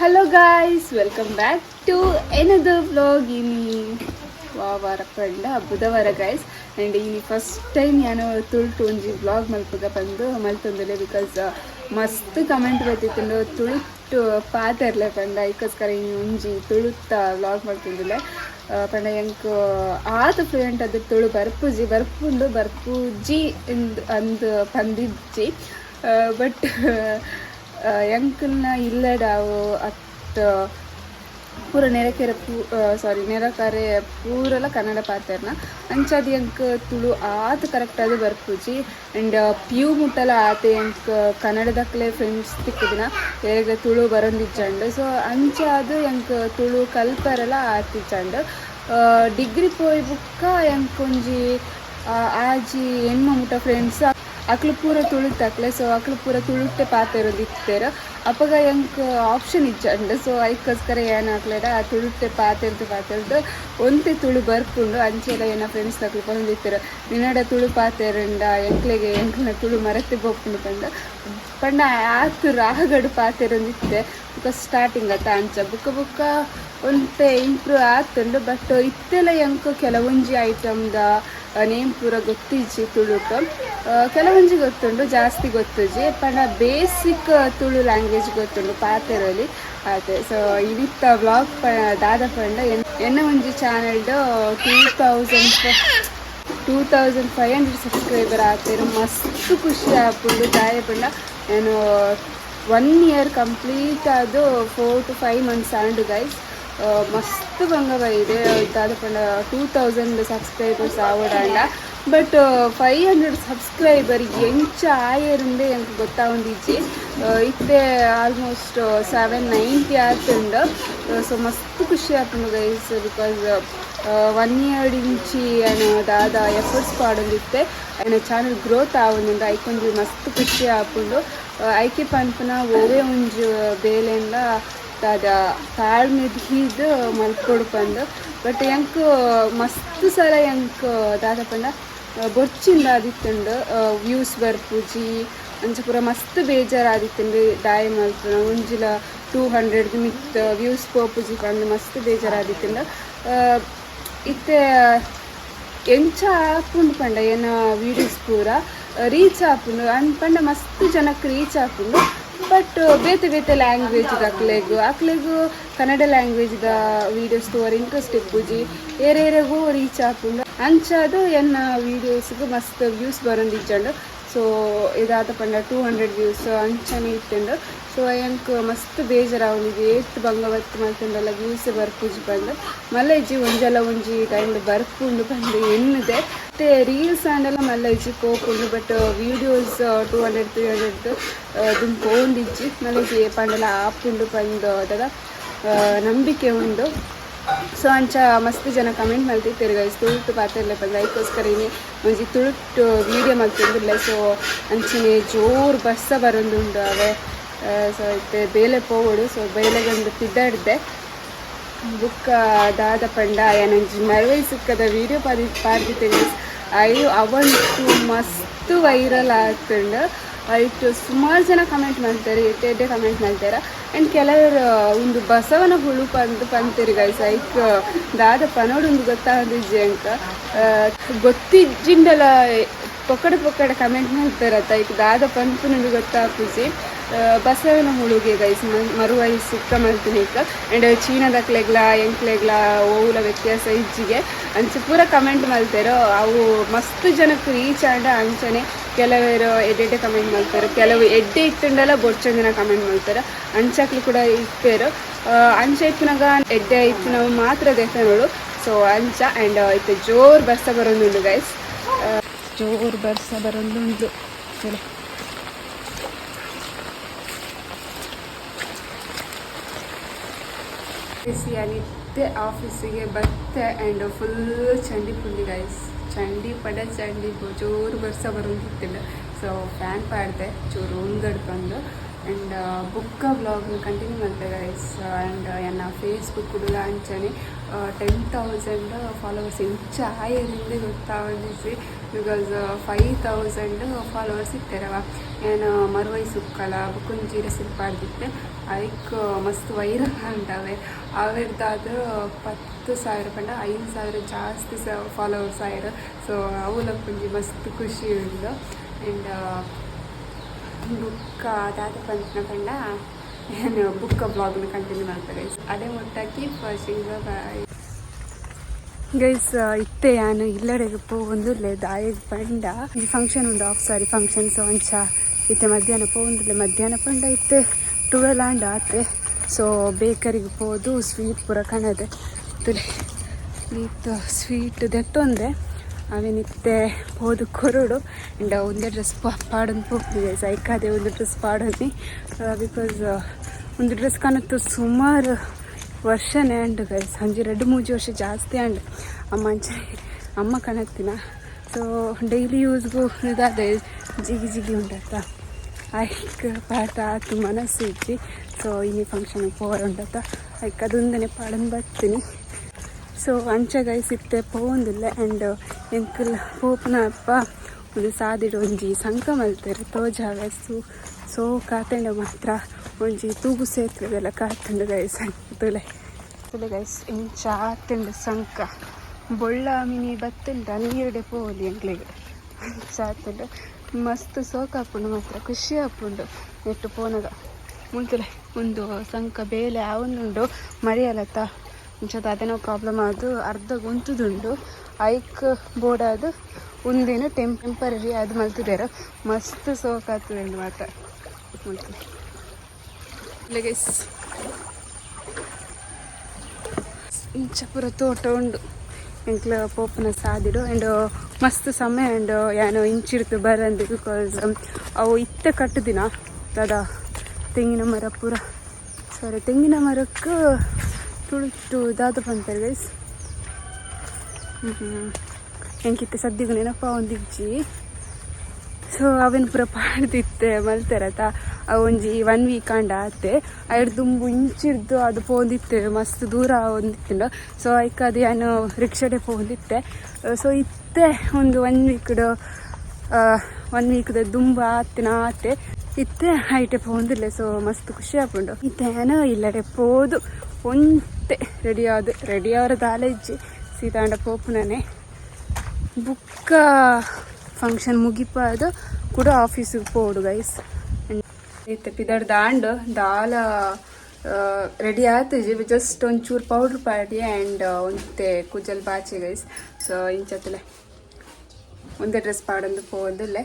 Hello guys welcome back to ಏನದು blog ಇನಿ ವಾರ ಪಂಡ ಬುಧವಾರ ಗಾಯ್ಸ್ ಆ್ಯಂಡ್ ಇನಿ ಫಸ್ಟ್ ಟೈಮ್ ನಾನು ತುಳ್ತು ಒಂಜಿ ಬ್ಲಾಗ್ ಮಲ್ಪಗ ಬಂದು ಮಲ್ತೊಂದುಲೆ ಬಿಕಾಸ್ ಮಸ್ತ್ ಕಮೆಂಟ್ ಬರ್ತಿತ್ತು ತುಳುಟ್ಟು ಪಾತೆರ್ಲೆ ಪಂಡ ಇದಕ್ಕೋಸ್ಕರ ಇನ್ನು ಒಂಜಿ ತುಳುತ್ತ ವ್ಲಾಗ್ ಮಾಡ್ತಿದ್ದಿಲ್ಲ ಪಂಡ ಎಂಕ್ ಆತ ಫ್ಲೂಯೆಂಟ್ ಅದು ತುಳು ಬರ್ಪುಜಿ ಬರ್ಪುಂಡು ಬರ್ಪುಜಿ ಇಂದ್ ಅಂದ್, ಪಂದಿಜ್ಜಿ. ಬಟ್ ಎಂಕಲ್ನ ಇಲ್ಲಡಾವು ಅತ್ತ, ಪೂರ ನೆರಕೆರೆ ಪೂ ಸಾರಿ ನೆರಕರೆ ಪೂರಲ ಕನ್ನಡ ಪಾತೆರ್ನ. ಅಂಚಾದ ಎಂಕ್ ತುಳು ಆತ ಕರೆಕ್ಟ್ ಅದು ಬರ್ಪುಜಿ ಅಂಡ್ ಪ್ಯೂ ಮುಟ್ಟಲ ಆತ ಎಂಕ್ ಕನ್ನಡದಕ್ಲೆ ಫ್ರೆಂಡ್ಸ್ ತಿಕ್ಕಿದಿನ. ಹೇಗ ತುಳು ಬರೊಂದಿಜ್ಜಂಡು. ಸೊ ಅಂಚಾದ ಎಂಕ್ ತುಳು ಕಲ್ಪರಲ ಚಂಡು ಡಿಗ್ರಿ ಪೋಯ್ ಬುಕ್ಕ ಎಂಕೊಂಜಿ ಆಜಿ ಹೆಣ್ಮ ಮುಟ್ಟ ಫ್ರೆಂಡ್ಸ್ ಅಕ್ಲು ಪೂರ ತುಳುತ್ತಕ್ಲೆ ಸೊ ಅಕ್ಲು ಪೂರ ತುಳುಟ್ಟೆ ಪಾತೆರೋದು ಇತ್ತೇರ. ಅಪ್ಪಗ ಎಂಕ್ ಆಪ್ಷನ್ ಇಜ್ಜಂಡು ಸೊ ಐಕ್ಕೋಸ್ಕರ ಏನಾಗ್ಲೇಡ ಆ ತುಳುಟ್ಟೆ ಪಾತೆರ್ದು ಪಾತೆರ್ದು ಒಂತೆ ತುಳು ಬರ್ಪುಂಡು ಅಂಚೆಲ್ಲ ಏನ ಫ್ರೆಂಡ್ಸ್ ತಕ್ಲು ಬಂದಿತ್ತರ ನಿನ್ನಡ ತುಳು ಪಾತೆರಂಡ ಎಂಕ್ಲೆಗೆ ಎಂಕ್ಲ ತುಳು ಮರತೆ ಬೊಪ್ಪುಂಡು ಪಂಡ ಪಂಡ ಆತು ರಾಗಡು ಪಾತೆರೊಂದಿತ್ತೆ ಬುಕ್ಕ ಸ್ಟಾರ್ಟಿಂಗ್ ಆತ ಅಂಚ. ಬುಕ್ಕ ಬುಕ್ಕ ಒಂತೆ ಇಂಪ್ರೂವ್ ಆತುಂಡು ಬಟ್ ಇತ್ತೆಲ್ಲ ಎಂಕ್ ಕೆಲವೊಂಜಿ ಐಟಮ್ದ ನೇಮ್ ಪೂರ ಗೊತ್ತಿಜ್ಜಿ ತುಳುಕ್ ಕೆಲವೊಂಜಿ ಗೊತ್ತುಂಡು ಜಾಸ್ತಿ ಗೊತ್ತಿಜ್ಜಿ ಪಂಡ ಬೇಸಿಕ್ ತುಳು ಲ್ಯಾಂಗ್ವೇಜ್ ಗೊತ್ತುಂಡು ಪಾತೆರಲ್ಲಿ ಅದೇ ಸೊ ಇವಿತ್ತ ವ್ಲಾಗ್ ಪ, ದಾದ ಪಂಡ ಎನ್- ಎನ್ನ ಒಂಜಿ ಚಾನಲ್ಡು two thousand two thousand five hundred subscriber ಆಗ್ತಿರು ಮಸ್ತ್ ಖುಷಿ ಆಪುಂಡು ದಾಯ ಪಂಡ. ನಾನು ಒನ್ ಇಯರ್ ಕಂಪ್ಲೀಟ್ ಅದು ಫೋರ್ ಟು ಫೈವ್ ಮಂತ್ಸ್ ಆಂಡು ಗೈಸ್ ಮಸ್ತ್ ಬಂಗವ ಇದೆ. ದಾದ ಪಂಡ ಟೂ ತೌಸಂಡ್ ಸಬ್ಸ್ಕ್ರೈಬರ್ಸ್ ಆವಡಾಂಡ ಬಟ್ ಫೈವ್ ಹಂಡ್ರೆಡ್ ಸಬ್ಸ್ಕ್ರೈಬರ್ ಎಂಚ ಆಯರಿಂದ ಎಂಕ್ ಗೊತ್ತಾವೊಂದಿಜ್ಜಿ ಇತ್ತೆ ಆಲ್ಮೋಸ್ಟ್ ಸೆವೆನ್ ನೈಂಟಿ ಆತಂಡ್ ಸೊ ಮಸ್ತ್ ಖುಷಿ ಆಪುಂಡು ಗೈಸ್ ಬಿಕಾಸ್ ಒನ್ ಇಯರ್ ಇಂಚಿ ದಾದ ಎಫರ್ಟ್ಸ್ ಪಾಡೊಂದಿತ್ತೆ. ಆ್ಯಂಡ್ ಚಾನಲ್ ಗ್ರೋತ್ ಆವೊಂದುಂಡು ಐಕೊಂಜಿ ಮಸ್ತ್ ಖುಷಿ ಆಪುಂಡು. ಐಕೆ ಪನ್ಪುನ ಓವೇ ಒಂಜು ಬೇಲೆಂದ ದಾದ ಮಿದ್ ಹೀದ್ ಮಲ್ಕೊಡು ಪಂದ್. ಬಟ್ ಎಂಕ್, ಮಸ್ತ್ ಸಲ ಎಂಕ್ ದಾದ ಪಂಡ ಬೊಚ್ಚಿಂದ ಆದಿತ್ತುಂಡು ವ್ಯೂಸ್ ಬರ್ಪುಜಿ ಅಂಚ ಪೂರ ಮಸ್ತ್ ಬೇಜಾರಾದಿತ್ತುಂಡು, ದಾಯ ಮಲ್ಪುನ ಒಂಜಿಲ ಟೂ ಹಂಡ್ರೆಡ್ ಮಿತ್ ವ್ಯೂಸ್ ಪೋಪುಜಿ ಪಂದು ಮಸ್ತ್ ಬೇಜಾರಾದಿತ್ತುಂಡು. ಇತ್ತೆ, ಎಂಚ ಆಪುಂಡು ಪಂಡ, ಏನ ವೀಡಿಯೋಸ್ ಪೂರ ರೀಚ್ ಆಪುಂಡು ಅನ್ ಪಂಡ ಮಸ್ತ್ ಜನಕ್ಕೆ ರೀಚ್ ಆಪುಂಡು ಬಟ್ ಬೇತೆ ಬೇತೆ ಲ್ಯಾಂಗ್ವೇಜ್ ಅಕ್ಲೆಗು ಅಕ್ಲೆಗು ಕನ್ನಡ ಲ್ಯಾಂಗ್ವೇಜ್ದ ವೀಡಿಯೋಸ್ ತೋರ್ ಇಂಟ್ರೆಸ್ಟ್ ಇಪ್ಪುಜಿ ಏರೇರೆಗೂ ರೀಚ್ ಆಪುಂಡು ಅಂಚಾದು ಎನ್ನ ವೀಡಿಯೋಸ್ಗೂ ಮಸ್ತ್ ವ್ಯೂಸ್ ಬರೊಂದಿಜ್ಜಂಡು ಸೊ ಇದಾದ ಪಂಡ ಟೂ ಹಂಡ್ರೆಡ್ ವ್ಯೂಸ್ ಅಂಚನೆ ಇತ್ತುಂಡು. ಸೊ ಎಂಕ್ ಮಸ್ತ್ ಬೇಜಾರಾವೊಂದಿಗೆ ಏತ್ ಬಂಗವತ್ತು ಮಲ್ತುಂಡಲ್ಲ ವ್ಯೂಸ್ ಬರ್ಪುಜಿ ಬಂದು ಮಲ್ಲ ಇಜ್ಜಿ ಒಂಜಲ ಒಂಜಿ ಟೈಮ್ ಬರ್ಪುಂಡು ಬಂದು ಎನ್ನದೆ. ಮತ್ತೆ ರೀಲ್ಸ್ ಆಂಡೆಲ್ಲ ಮಲ್ಲ ಇಜ್ಜಿ ಪೋಪುಂಡು but videos two hundred three hundred ದುಮ್ ಕೋಂಡಿಜ್ಜಿ. ಮಲ್ಲ ಇಜ್ಜಿ ಪಂಡೆಲ್ಲ ಆಪುಂಡು ಬಂದು ಅದರ ನಂಬಿಕೆ ಉಂಡು. ಸೊ ಅಂಚ ಮಸ್ತ್ ಜನ ಕಮೆಂಟ್ ಮಲ್ತಿರ್ತಾರೆ ಗೈಸ್ ತುಳುಟು ಪಾತೆರ್ಲೆ ಬಂದು ಅದಕ್ಕೋಸ್ಕರ ಇನಿ. ಒಂಜಿ ತುಳುಟು ವೀಡಿಯೋ ಮಲ್ತಿರ್ಲಿಲ್ಲ ಸೊ ಅಂಚಿನೇ ಜೋರು ಬಸ್ಸ ಬರೊಂದುಂಡು ಅವೆ. ಸೊ ಇತ್ತೆ ಬೇಲೆ ಪೋವಡು, ಸೊ ಬೇಲೆಗೊಂದು ತಿದ್ದಾಡ್ದೆ ಬುಕ್ಕ ದಾದ ಪಂಡ ಏನಂಜಿ ಮರವೈ ಸಿಕ್ಕದ ವೀಡಿಯೋ ಪಾದಿ ಪಾರ್ದಿತ್ತೇನೆ ಅಯ್ಯೋ, ಅವಂತೂ ಮಸ್ತ್ ವೈರಲ್ ಆಗ್ತುಂಡು. ಐಟು ಸುಮಾರು ಜನ ಕಮೆಂಟ್ ಮಾಡ್ತಾರೆ ಎಟ್ಟೆ ಎಟ್ಟೆ ಕಮೆಂಟ್ ಮಾಡ್ತಾರೆ. ಆ್ಯಂಡ್ ಕೆಲವರು ಒಂದು ಬಸವನ ಹುಳು ಪಂದು, ಪಂತೀರಿ ಗೈಸ್ ಐಕ್ ದಾದ ಪನೋಡು ಒಂದು ಗೊತ್ತಾಗಿದ್ದೆ ಅಂಕ ಗೊತ್ತಿಜ್ಜಿಂಡಲ ಪೊಕ್ಕಡ ಪೊಕ್ಕಡ ಕಮೆಂಟ್ ಮಾಡ್ತಾರತ್ತ ಈಗ ದಾದ ಪಂಪು ನನಗೆ ಗೊತ್ತಾಪುಜಿ ಬಸವನ ಹುಳುಗೆ ಗೈಸ್ ಮರುವೈ ಸಿಕ್ಕ ಈಗ ಆ್ಯಂಡ್ ಚೀನಾದಕ್ಲೆಗ್ಲ ಎಂಕ್ಲೆಗ್ಲ ಓವುಲ ವ್ಯತ್ಯಾಸ ಇಜ್ಜಿಗೆ. ಅಂಚೆ ಪೂರ ಕಮೆಂಟ್ ಮಾಡ್ತಾರೋ, ಅವು ಮಸ್ತ್ ಜನಕ್ಕೆ ರೀಚ್ ಆಂಡ ಅಂಚನೆ ಕೆಲವರು ಎಡ್ಡೆಡ್ಡೆ ಕಮೆಂಟ್ ಮಾಡ್ತಾರೆ, ಕೆಲವು ಎಡ್ಡೆ ಇತ್ತುಂಡಲ್ಲ ಬೊಚ್ಚ ಜನ ಕಮೆಂಟ್ ಮಾಡ್ತಾರೆ. ಅಂಚಾಕ್ಲು ಕೂಡ ಇಪ್ಪೇರು ಅಂಚೆ ಇತ್ತಿನಾಗ ಎಡ್ಡೆ ಇತ್ತಿನವು ಮಾತ್ರ ದೇಖನೋಡು ಸೊ ಅಂಚ ಆ್ಯಂಡ್ ಇತ್ತು ಜೋರು ಬರ್ಸ ಬರೋದುಂಡು ಗೈಸ್ ಜೋರು ಬರ್ಸ ಬರೋದುಂಡು ಸರಿ. ಬಿಸಿ ಅನಿತ್ತೆ ಆಫೀಸಿಗೆ ಬತ್ತೆ ಆ್ಯಂಡ್ ಫುಲ್ ಚಂಡಿ ಪುಂಡಿ ಗೈಸ್ ಚಂಡಿ ಪಡೆ ಚಂಡಿ ಜೋರು ಬರ್ಸ ಬರೋದಿತ್ತಿಲ್ಲ ಸೊ ಫ್ಯಾನ್ ಪಾಡ್ದೆ, ಚೂರು ಉಂದಡ್ ಬಂದು ಆ್ಯಂಡ್ ಬುಕ್ಕ ಬ್ಲಾಗ್ ಕಂಟಿನ್ಯೂ ಮಾಡ್ತೆ ಗೈಸ್ ಆ್ಯಂಡ್ ಎನ್ನ ಫೇಸ್ಬುಕ್ ಕೂಡ ಅಂಚನೆ ಟೆನ್ ತೌಸಂಡ್ ಫಾಲೋವರ್ಸ್ ಇಂಚ ಆಯರಿಂದ ಗೊತ್ತಾವಣಿಸಿ ಬಿಕಾಸ್ ಫೈವ್ ತೌಸಂಡ್ ಫಾಲೋವರ್ಸ್ ಇರ್ತಾರವ ಏನು ಮರುವೈ ಸುಕ್ಕಲ, ಬುಕುಂಜೀರ ರೆಸಿಪಿ ಪಾಡ್ದಿತ್ತೆ ಐಕ್ ಮಸ್ತ್ ವೈರಲ್ ಅಂತವೆ ಅವ್ರದ್ದಾದ್ರೂ ಪತ್ತು ಸಾವಿರ ಪಂಡ, ಐದು ಸಾವಿರ ಜಾಸ್ತಿ ಸ ಫಾಲೋವರ್ಸ್ ಆಯ್ರು. ಸೊ ಅವಲಕ್ಕುಂಜಿ ಮಸ್ತ್ ಖುಷಿ ಉಂಡು ಆ್ಯಂಡ್ ಬುಕ್ಕ ಅದಾದ ಪಂಚನ ಪಂಡ, ಏನು, ಬುಕ್ಕ ಬ್ಲಾಗ್ನ ಕಂಟಿನ್ಯೂ ಮಾಡ್ತಾರೆ. ಅದೇ ಮುಟ್ಟಾಕಿ ಫಸ್ಟಿಂಗ್ ಬಾಯ್ ಗೈಸ್ ಇತ್ತೆ ಯಾನು ಇಲ್ಲಡೆಗೆ ಪೋವೊಂದುಲ್ಲೆ ದಾಯಗ್ ಪಂಡ. ಈ ಫಂಕ್ಷನ್ ಉಂಡು ಆಫ್ ಸಾರಿ ಫಂಕ್ಷನ್ ಸೊ ಅಂಚ. ಇತ್ತೆ ಮಧ್ಯಾಹ್ನ ಪೋವೊಂದುಲ್ಲೆ ಮಧ್ಯಾಹ್ನ ಪಂಡ ಇತ್ತೆ. ಟುವೆಲ್ ಆಂಡ್ ಆತೆ. ಸೊ ಬೇಕರಿಗೆ ಪೋದು ಸ್ವೀಟ್ ಪೂರ ಕಣದೆ. ತುಲೆ ಇತ್ತು ಸ್ವೀಟ್ ದೆತ್ತೊಂದೆ. ಅವೇನಿತ್ತೆ ಹೋದು ಕೊರಡು. ಅಂಡ್, ಒಂದೇ ಡ್ರೆಸ್ ಪಾಡೋದು ಹೋಗ್ತಿದೆ. ಸೈಕಾದೆ ಒಂದು ಡ್ರೆಸ್ ಪಾಡೋದು ಬಿಕಾಸ್ ಒಂದು ಡ್ರೆಸ್ ಕಾಣುತ್ತೆ ಸುಮಾರು ವರ್ಷನೇ ಅಂಡು ಗೈಸ್ ಸಂಜೆ ಎರಡು ಮೂಜಿ ವರ್ಷ ಜಾಸ್ತಿ ಅಂಡು ಅಮ್ಮ ಅಂಚೆ, ಅಮ್ಮ ಕಣಕ್ತಿನ ಸೊ ಡೈಲಿ ಯೂಸ್ಗೂ ಇದಾದೆ. ಜಿಗಿ ಜಿಗಿ ಉಂಡತ್ತ ಐಕ್ ಪಾಠ ಆತು ಮನಸ್ಸು ಇಜ್ಜಿ ಸೊ ಇನ್ನಿ ಫಂಕ್ಷನ್ ಪೋರ್ ಉಂಡತ್ತ ಐಕ್ ಅದೊಂದನೆ ಪಾಡನ್ ಬರ್ತೀನಿ. ಸೊ ಅಂಚೆ ಗೈಸ್ ಇತ್ತೆ ಪೋವೊಂದಿಲ್ಲ. ಆ್ಯಂಡ್ ಎಂಕಲ್ ಪೋಪನ ಅಪ್ಪ ಒಂದು ಸಾದಿಡು ಒಂಜಿ ಸಂಕ ಮಲ್ತಾರೆ ತೋಜಾವೆ ಸು ಕಾತಂಡ ಮಾತ್ರ, ಒಂಜಿ ತೂಗು ಸೇತುವೆಲ್ಲ ಕಾತುಂಡು ಗೈಸ್, ತುಲೆ. ತುಲೆ ಗೈಸ್, ಇಂಚ ಆತುಂಡು ಸಂಕ. ಬೊಳ್ಳ ಮಿನಿ ಬತ್ತುಂಡ ನೀರುಡೆ ಪೋಲಿ ಎಂಕ್ಲೆಗ್ ಚಾತುಂಡು ಮಸ್ತ್ ಮಸ್ತ್ ಸೋಕಾಪುಂಡು ಮಾತ್ರ, ಖುಷಿ ಆಪುಂಡು ನೆಟ್ಟು ಪೋನಗ. ಮುಂತುಲೆ ಒಂದು ಸಂಕ ಬೇಲೆ ಅವನುಂಡು ಮರಿಯಲತ್ತ. ಮುಂಚೆ ಅದೇನೋ ಪ್ರಾಬ್ಲಮ್ ಆದು, ಅರ್ಧ ಗೊಂತುದುಂಡು. ಐಕ್ ಬೋರ್ಡ್ ಅದು ಒಂದಿನ ಟೆಂಪ್ ಟೆಂಪರರಿ ಅದು ಮಲ್ತಿದ್ದಾರೆ ಮಸ್ತ್ ಸೋಕಾಗ್ತದೆ ಮಾತ್ರ. ಲಗೇಸ್ ಇಂಚ ಪೂರ ತೋಟ ಉಂಡು ಎಂಕ್ಲ ಪೋಪನ ಸಾದಿಡು. ಆ್ಯಂಡ್ ಮಸ್ತ್ ಸಮಯ. ಆ್ಯಂಡ್ ಏನೋ ಇಂಚಿಡ್ತು ಬರಂದು ಬಿಕಾಸ್ ಅವು ಇತ್ತ ಕಟ್ಟು ದಿನ ದಾದ ತೆಂಗಿನ ಮರ ಪೂರ. ಸಾರಿ ತೆಂಗಿನ ಮರಕ್ಕೆ ತುಳಿತು ದಾದ ಬಂತಾರೆ ಗೈಸ್ ಎಂಕಿತ್ತೆ ಸದ್ಯಗೂ ನೆನಪ ಇಜ್ಜಿ ಸೊ ಅವನ್ ಪೂರ ಪಾಡ್ದಿತ್ತೆ ಮಲ್ತಾರತ ಅವು ಒಂಜಿ ಒನ್ ವೀಕ್ ಆಂಡ ಆತೆ. ಐಡ್ ದುಂಬು ಇಂಚಿರ್ದು ಅದು ಪೋಂದಿತ್ತೆ, ಮಸ್ತ್ ದೂರ ಒಂದಿತ್ತುಂಡು. ಸೊ ಐಕ್ ಅದು ಏನು ರಿಕ್ಷಾಡೆ ಪೋಂದಿತ್ತೆ. ಸೊ ಇತ್ತೆ ಒಂದು ಒನ್ ವೀಕ್ಡು ಒನ್ ವೀಕ್ದ ದುಂಬು ಆತಿನ ಆತೆ. ಇತ್ತೆ ಹೈಟೆ ಪೋಂದಿಲ್ಲ ಸೊ ಮಸ್ತ್ ಖುಷಿ ಆಪುಂಡು. ಇತ್ತೇನೋ ಇಲ್ಲಡೆ ಪೋದು. ಒಂತೆ ರೆಡಿ ಆದ ರೆಡಿ ಅವರ ದಾಲೆಜ್ಜಿ ಸೀತಾಂಡ ಪೋಪುನನೆ. ಬುಕ್ಕ ಫಂಕ್ಷನ್ ಮುಗಿಪಾದ ಕೂಡ ಆಫೀಸಿಗೆ ಪೋಡು ಗೈಸ್ ಐತೆ ಪಿದರ್ ದಾಂಡ್, ದಾಲ ರೆಡಿ ಆತಜಿ ಜಸ್ಟ್ ಒಂಚೂರು ಪೌಡ್ರ್ ಪಾಡಿ ಆ್ಯಂಡ್ ಒಂತೆ ಕುಜಲ್ ಬಾಚಿ ಗೈಸ್ ಸೊ ಇಂಚತ್ತಲೆ. ಒಂದೇ ಡ್ರೆಸ್ ಪಾಡಂದು ಪೋದಲ್ಲೇ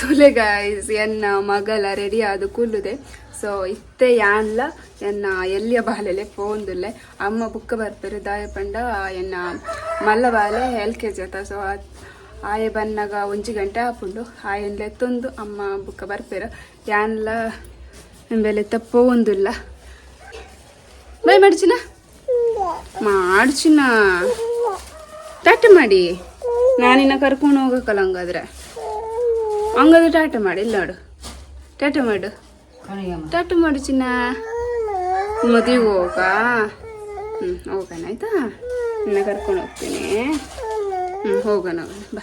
ತುಲೆ ಗೈಸ್ ಎನ್ನ ಮಗಲ ರೆಡಿ ಆದ ಕುಲ್ಲುದೆ ಸೊ ಇತ್ತೆ ಯಾನ್ಲ, ಎನ್ನ ಎಲ್ಲಿಯ ಬಾಲೆಲೆ, ಪೋಂದುಲ್ಲೆ. ಅಮ್ಮ ಬುಕ್ಕ ಬರ್ಪೆರು ದಾಯ ಪಂಡ, ಎನ್ನ ಮಲ್ಲ ಬಾಲೆ ಎಲ್ ಕೆ ಜಿ ಆತ ಸೊ ಆಯ ಬನ್ನಾಗ ಒಂಜಿ ಗಂಟೆ ಆಪುಂಡು. ಆಯನ್ಲ ಎತ್ತೊಂದು ಅಮ್ಮ ಬುಕ್ಕ ಬರ್ಪೆರು ಯಾನ್ಲ ಬೆಲೆ ತಪ್ಪೋಂದುಲ್ಲ ಬೈ ಮಾಡ್ಚಿನ? ಮಾಡ್ಚಿನ. ಟಾಟ ಮಾಡಿ. ನಾನಿನ್ನ ಕರ್ಕೊಂಡು ಹೋಗಕ್ಕಲ್ಲ ಹಂಗಾದ್ರೆ. ಹಂಗಾದ್ರೆ ಟಾಟ ಮಾಡಿ, ಇಲ್ಲ ನೋಡು. ಟಾಟ ಮಾಡು. ಟಾಟ ಮಾಡು ಚಿನ್ನ. ಮದುವೆಗೆ ಹೋಗ? ಹ್ಞೂ ಹೋಗೋಣ, ಆಯಿತಾ? ನಿನ್ನ ಕರ್ಕೊಂಡು ಹೋಗ್ತೀನಿ. ಹ್ಞೂ ಹೋಗೋಣ ಹೋಗೋಣ, ಬಾ.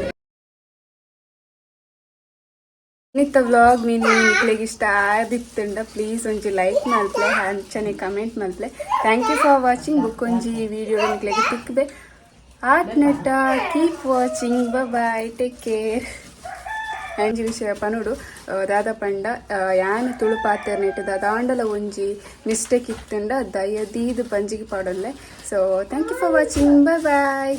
ನಿತ್ತ ವ್ಲಾಗ್ ನೀನು ಮಕ್ಕಳಿಗೆ ಇಷ್ಟ ಆಗಿತ್ತಂಡ ಪ್ಲೀಸ್ ಒಂಜಿ ಲೈಕ್ ಮಾಡ್ಲೆ ಹಂಚನೆ comment ಮಾಡ್ಲೆ thank you for watching book ಒಂಜಿ ವಿಡಿಯೋ ಮಕ್ಕಳಿಗೆ ತಿಕ್ಕದೆ ಆಟ್ ನೆಟ್ಟ keep watching bye take care ಅಂಜಿ ವಿಷಯ ಪನುಡು ದಾದ ಪಂಡ ಯಾನ್ ತುಳು ನೆಟ್ಟದ ದಾದಾಂಡಲ ಒಂಜಿ ಮಿಸ್ಟೇಕ್ ಇತ್ತಂಡ ದಯದೀದು ಪಂಜಿಗೆ ಪಾಡೊಲ್ಲೆ so thank you for watching ಬ ಬಾಯ್